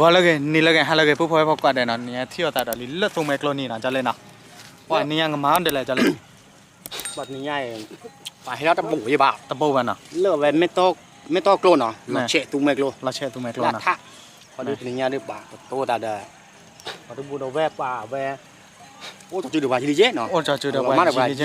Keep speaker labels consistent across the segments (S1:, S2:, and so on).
S1: ว่าเล
S2: ยนี่เลย
S1: ฮะ
S2: เลยผู้พ่อพ่อกว่าเดนนเนี่
S1: ย
S2: เที่ยวแต่เดี๋ยลิล
S1: ตรงเมกโล
S2: นี่
S1: นะ
S2: จะเลยนะว่านี่ยังมาเดวเล
S1: ยจะเลย
S2: บัดนี้ให
S1: ญ่ไป
S2: ให้
S1: เรา
S2: ตะบู
S1: ยี่บาตะปูมันเนาะ
S2: เลือกไว้
S1: ไม่
S2: ต้องไม่ต้
S1: อ
S2: งกลัเนาะเราเชะตุงเมกโลเราเชะตุงเมกโลนะถ้าพอดูนี่เนี่ยได้บาโตตาเดอพอดูบู
S1: ดเอา
S2: แวบป่าแว่
S1: โอ้จะ
S2: จุดดือบาชิลิเจ
S1: เนาะ
S2: โอ้จะจุดดือบาชิลิเจ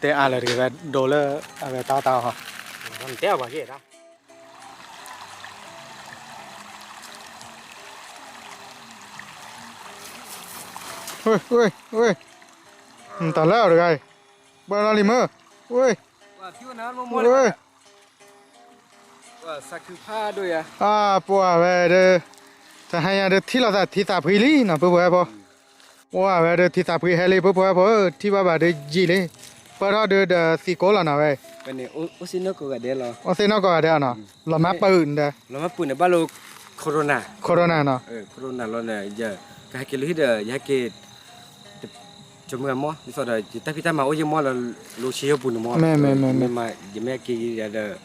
S1: แต่อะไรที่แบบโดเลอร์อะไรตาตาฮะ
S2: มันเต้าว่าเจ๊นะ
S1: เฮ้ยเฮ้ยเฮ้ยตาแล้วหรือไงบ้านอะไรมั้งเฮ้ย
S3: ว่าผิวน้ำมัน
S1: เฮ้ย
S3: ว่าสักคือผ้าด้วยอะ
S1: อ่าปัวเวเดจะให้ยาเดที่เราจะที่ตาพีลีนะปัวปอปัวเวเดที่ตาพีเฮลีปัวปอที่บ้าบาเดจีเลย ปะรอเดเดสีโกลนะเว้ย
S3: เป็นเนี่ยอุซินโนกกับเดลล์
S1: โอเซนก็เดนะเรามาปืนเด
S3: เรามาปุ่นในบ้านเราโคโรนา
S1: โคโรนาเนาะ
S3: เออโคโรนาเราเนี่ยจะกให้กินลิเดอร์ยาเกตจมูกมั้งนี่สอดจิตพิธามาโอ้ยมั้งเราลูเชียปุ่นมั้งไม่มาจะไม่กี่เดอร์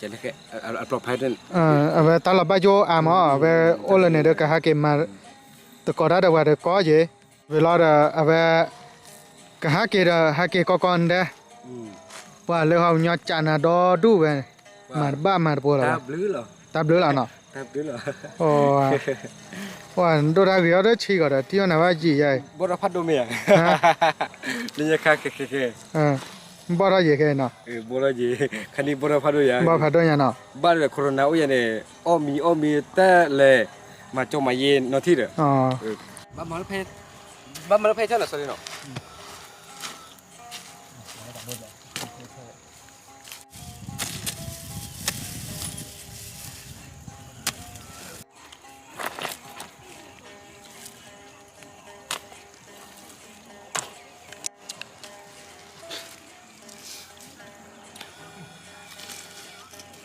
S3: จะได้แค่อัปลอดภัยด้วย
S1: เออเวตาลบาโยอามอเวโอเลเนเดกะฮะเกมาตะกอดาเดวาเดก็เยเวลาเดเว กะฮะเกเดฮะเกก็กอนเด
S3: อืม
S1: ว่าเลเฮาญอจานาดอดูเวมาบ้ามาปัวละ
S3: ตาบลื้อเหรอ
S1: ตาเบลล่ะเนาะ
S3: ตาบลื้อเหรอ
S1: โอ้ว่าโดราเกียวเดชีก็เดที่ว่านะว่าจีใหญ่
S3: บรพัดโดเมียนี่จะค่าแค่แค่
S1: เออบ่รอเยแค่เนาะ
S3: เออบรจีคันนี้บรพัดด้วยยัง
S1: บ่พัดด้วยเนาะ
S3: บ้านเลยโคโรนาอุ้ยเนี่ยอ้อมีอ้อมีแต่เลยมาจงมาเย็นนอที่เด้อ
S1: อ๋อ
S3: บ้านมันเพชบ้านมันเพชเท่าไหร่สลินเนาะ
S2: กล้าอย่างเลยอืมคนละกล้าหัวอีกหัวอีกเลยอ้าว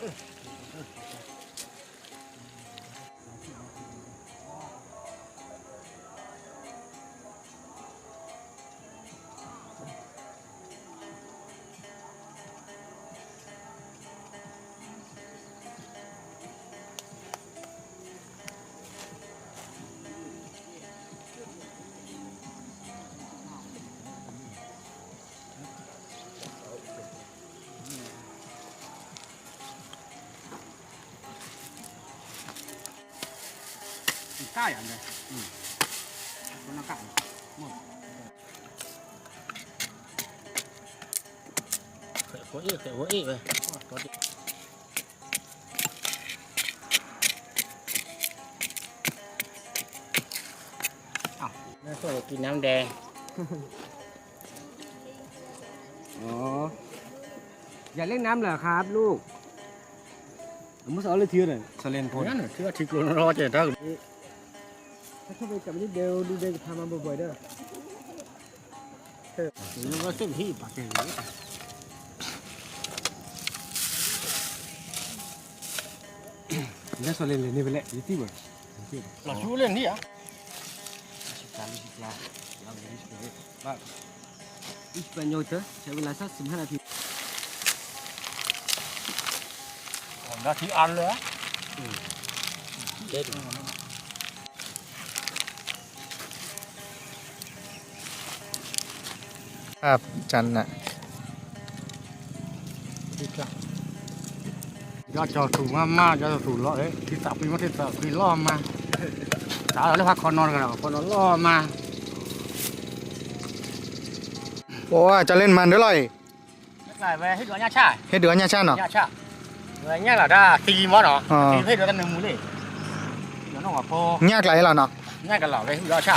S2: แม่ ช่วยกินน้ำแดง
S3: อ๋ออย่าเล่นน้ำเหรอครับลูกมุสเอาเลยทีเลยสลินพล
S2: นั่นถือว่าถือกลนรอเจ้า
S3: ถ้าเข้าไปจับนี่เดวดูเดวทำมาบ่อยๆเด้อ
S2: มันก็เส้นที่ปากเก่ง
S3: นี่สลินเลยนี่ไบห้านาที
S2: นาทีอันเลยเด็ด
S1: ครับจันน่ะ
S2: ยอดจอถูกมากมากยอดถูกล้อเลยที่สับปีมาที่สับปีล้อมาสาวแล้วพักคอนอนกันหรอคอนอนล้อมา
S1: โอ้จะเล่นมันเด้อเลย
S2: หลายแวให้ดูญ่าชา
S1: เฮ็ดเดือนญาชาเนาะ
S2: ญ่าชาเวญ่าหล่ะด้าตีมั้งเนาะ
S1: อ๋อ
S2: ตีให้ดูกันหนึ่งมูเลยเดี๋ยวน้องว่าพอยา
S1: กหลายแล้วเนาะ
S2: ง่ายกันหล่อเลยดูชาว่าเรือมือเลยเดี๋ยวว่าชา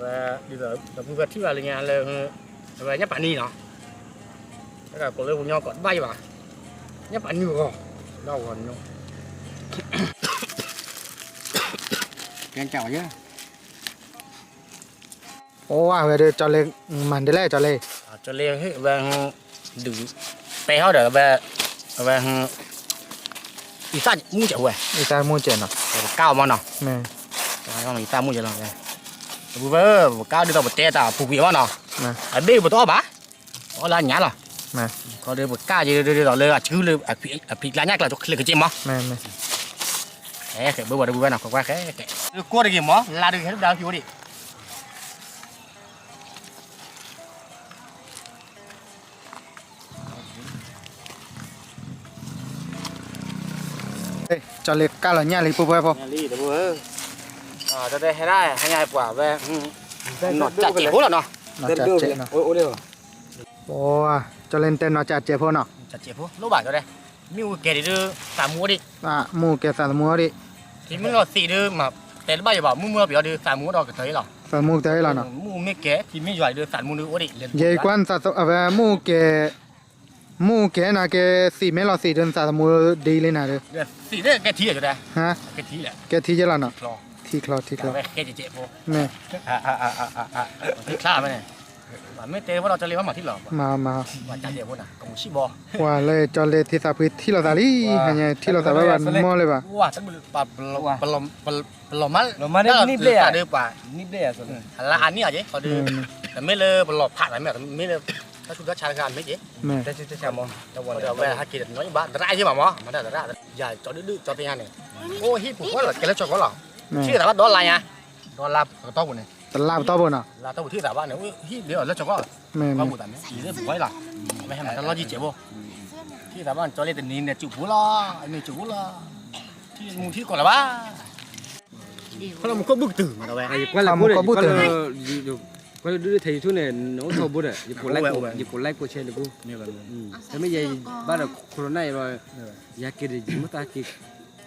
S2: và bây giờ là vui vẻ thì vào nhà là về nhấp bạn đi nó cái là có lấy của nhau còn bay vào nhấp bạn nhiều rồi đau còn nhau Gan chào chứ
S1: โอ้ว่าเวเดจอเลยมันได้แล้วจอเลย
S2: à, cho lên hết và đủ bé họ được và và ý ta mua chợ về
S1: อีตามูเจนเนาะ
S2: cao mà nó
S1: แม่
S2: nó ý ta mua chợ nó về vừa vừa cao đi tao một té tao phục vụ mà nó
S1: แม่
S2: ở bên một to bá nó là nhá rồi
S1: แม่
S2: có đi một cao gì đi đi rồi à chứ lên à bị à bị lá nhắc là cho lên cái chim mà
S1: แม่แม่
S2: thế cái bữa bữa bữa nào có qua cái cái cua được gì mà là được hết đâu chịu đi
S1: เอ้ยจอเลยก้าละเนี่ยเลยปุ๊บปุ๊บ
S2: nhà đi được vừa à cho đây hay đây hay nhai quả về nó chặt chỉ hút là nó
S1: เนาะจัดเจเนาะ
S3: ô ô đều
S1: โอ้ว่าจอเล่นเต้นเนาะจัดเจพอเนาะ
S2: chặt chỉ hút lỗ bản cho đây miu kể đi đưa cả mua đi
S1: อะหมูแกสามมัวดิ
S2: thì mới nó xì đưa mà để nó bao giờ bảo mua mua biểu đưa sản mua đó cái thấy là
S1: สามมูเตยละเนาะ
S2: mua mấy kế thì mới giỏi đưa sản mua nữa đi liền
S1: เยกวนสะสเอาไว้หมูแกหมูแกน่ะแกสีเมลอสีเดินสามมูดีเลยนะเด้อ
S2: xì đấy cái thí ở chỗ đây
S1: ฮะ
S2: cái thí này
S1: แกที่เจละเนาะ
S2: lo
S1: ที่คลอที่คลอ
S2: cái cái chị chị vô
S1: แม่
S2: à à à à à à cái xa bên này và mấy tế bắt đầu cho lên mà thí lỏ
S1: มามา
S2: và chặt chỉ vô nè cũng xí bò
S1: ว่าเลยจอเลยที่สาพิที่เราตาลีฮะเนี่ยที่เราตาบ้านมอเลยป่ะ
S2: wow chắc bự bà bà lom bà bà lom mắt
S3: Lom mắt đấy, nít đấy à?
S2: đưa bà
S3: nít đây à rồi
S2: là anh nhỉ chứ còn đưa แต่ไม่เลยบลอผ่านอะไรแบบไม่เลยถ้าชุดก็ชาการไม่เจ๊
S1: แม่
S3: đây đây chào mong đâu
S2: เดี๋ยวเวลากินน้อยบ้านได้ใช่ป่ะหมอมันได้ได้อย่าจอดดื้อจอดตีงานเนี่ยโอ้ฮิปผมว่าแกแล้วจอดก็หรอ
S1: แม่
S2: ชื่อแต่ว่าดอลลาร์ไงดอลลาร์ก็ต้องบุญเนี่ย
S1: ตลาดต่อบ่เนาะ
S2: ลาต้องบุญที่แต่ว่าเนี่ยฮิปเดี๋ยวแล้วจอดก็
S1: แม่
S2: ก็
S1: แม่
S2: บุญแต่เนี่ยอีเรื่องบุญไว้หรอไม่ให้มันตลอดยี่เจ็บบ่ที่แต่ว่าจอดเล่นแต่นี้เนี่ยจุบุล่ะเนี่ยจุบุล่ะที่มุงที่ก่อนละบ้าเพราะเรามันก็บึกตื่นมาแล้วเว้ย
S3: à quay lại bút này quay là quay đưa thầy chú này nó thầu bút này dịp của like của dịp của like của trên được bút
S2: เนี่ยแบบ
S3: thế bây giờ bắt đầu corona này rồi ya kia thì mất ta kia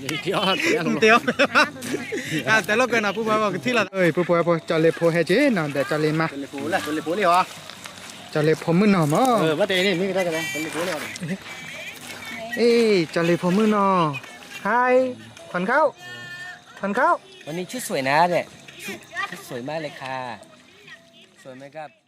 S1: เลยเซป่ะอันนี้เดี๋ยวแพออดก่อนเนาะแบบมันในปากกาวเนี่ยเนาะกาวเนี่ยแบบมันในปลาทับทิมเนาะเวลาเดี๋ยวแบบจะเล็กกับข้าวเดี๋ยวลูกชิ้นะลูกชิ้นเนี่ยจะเหรอเวลาเนี่ยแบบกับก้าวเดี๋ยวแบบถอดเนี่ยเนาะคือว่าถอดไปยาวเลยถอดหรอเมื่อลูกชิ้นเดี๋ยวเนี่ยเราจะอดขาหรอเนาะ
S2: อ้อนกันเนี่ยตีอ้อนอน
S1: แต่เราเกินนะผู้บ่าวที่เราเอ้ยผู้บ่าวจะเล็บพให้เจนะเดี๋ยวจะเล็บมา
S2: เป็นเลยปูแหละเป็นเลยปูเลยเหรอ
S1: จะเล็บผมมือเนาะมั้
S2: เออว่าแต่นี่มีก็ได้กันเป็นเลยปูเลยเอ
S1: เอ้ยจะเล็บผมมือเนาะไฮขวัญเข้าขวัญเข้า
S3: วันนี้ชุดสวยนะเนี่ยชุดชุดสวยมากเลยค่ะสวยไหมครับ